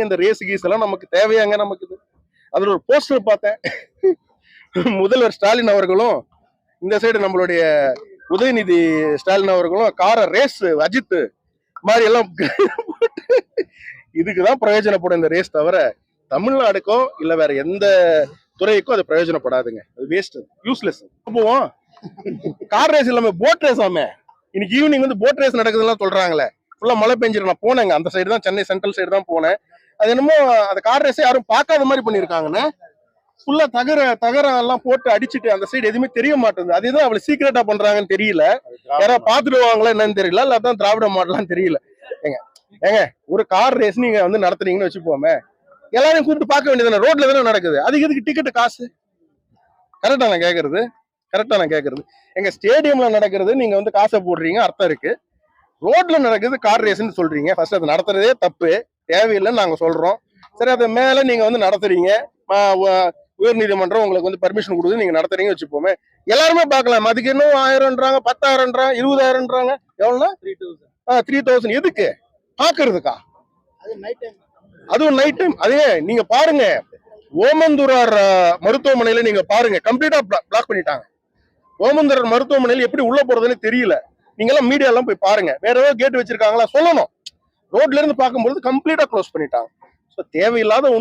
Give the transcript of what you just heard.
எதுக்குங்க இந்த race keys எல்லாம் நமக்கு தேவையாங்க நமக்கு இது. அதில் ஒரு போஸ்டர் பார்த்தேன். முதல்வர் ஸ்டாலின் அவர்களும் இந்த சைடு நம்மளுடைய உதயநிதி ஸ்டாலின் அவர்களும் காரை ரேஸ் அஜித் மாதிரி எல்லாம் இதுக்குதான் பிரயோஜனப்படும் இந்த ரேஸ் தவிர தமிழ்நாடுக்கோ இல்லை வேற எந்த துறைக்கோ அது பிரயோஜனப்படாதுங்க. அது வேஸ்ட் யூஸ்லெஸ் போவோம். கார் ரேஸ் இல்லாம போட் ரேஸ் ஆமே. இன்னைக்கு ஈவினிங் வந்து போட் ரேஸ் நடக்குதுலாம் சொல்றாங்களே. ஃபுல்லா மழை பெஞ்சிருக்கு நான் போனேங்க. அந்த சைடு தான் சென்னை சென்ட்ரல் சைடு தான் போனேன். அது என்னமோ அந்த கார் ரேஸை யாரும் பார்க்காத மாதிரி பண்ணியிருக்காங்கண்ணே. ஃபுல்லா தகர தகரம் எல்லாம் போட்டு அடிச்சுட்டு அந்த சைடு எதுவுமே தெரிய மாட்டேங்குது. அதுதான் அவ்வளவு சீக்கிரட்டா பண்றாங்கன்னு தெரியல. யாராவது பார்த்துடுவாங்களா என்னன்னு தெரியல. இல்ல திராவிட மாடலாம் தெரியல. ஏங்க ஏங்க ஒரு கார் ரேஸ் நீங்க வந்து நடத்துறீங்கன்னு வச்சுப்போமே எல்லாரையும் கூப்பிட்டு பார்க்க வேண்டியது ரோட்ல தானே நடக்குது. அதுக்கு எதுக்கு டிக்கெட் காசு? கரெக்டா நான் கேட்கறது கரெக்டா நான் கேட்கறது எங்க ஸ்டேடியம்ல நடக்கிறது நீங்க வந்து காசை போடுறீங்க அர்த்தம் இருக்கு. ரோட்ல நடக்குது கார் ரேஸ்ன்னு சொல்றீங்க. ஃபர்ஸ்ட் அது நடத்துறதே தப்பு. தேவையில்லைன்னு நாங்க சொல்றோம். சரி அது மேல நீங்க வந்து நடத்துறீங்க. ம- உ- உயர்நீதிமன்றம் உங்களுக்கு வந்து பர்மிஷன் கொடுக்குது நீங்க நடத்துறீங்க வச்சுப்போமே. எல்லாருமே பார்க்கலாம். அதுக்கு இன்னும் ஆயிரம்ன்றாங்க பத்தாயிரம்ன்றாங்க இருபதாயிரம்ன்றாங்க. எவ்வளோனா த்ரீ தௌசண்ட் எதுக்கு? பாக்குறதுக்கா அதுவும் நைட் டைம் அதே நீங்க பாருங்க. ஓமந்தூரார் மருத்துவமனையில நீங்க பாருங்க. கம்ப்ளீட்டா பிளாக் பண்ணிட்டாங்க. ஓமந்தூரார் மருத்துவமனையில எப்படி உள்ள போறதுன்னு தெரியல. நீங்க எல்லாம் மீடியா எல்லாம் போய் பாருங்க. வேற ஏதோ கேட் வச்சிருக்காங்களா? சொல்லணும். ரோட்ல இருந்து பார்க்கும்போது கம்ப்ளீட்டா க்ளோஸ் பண்ணிட்டாங்க. ஸோ தேவையில்லாத ஒண்ணு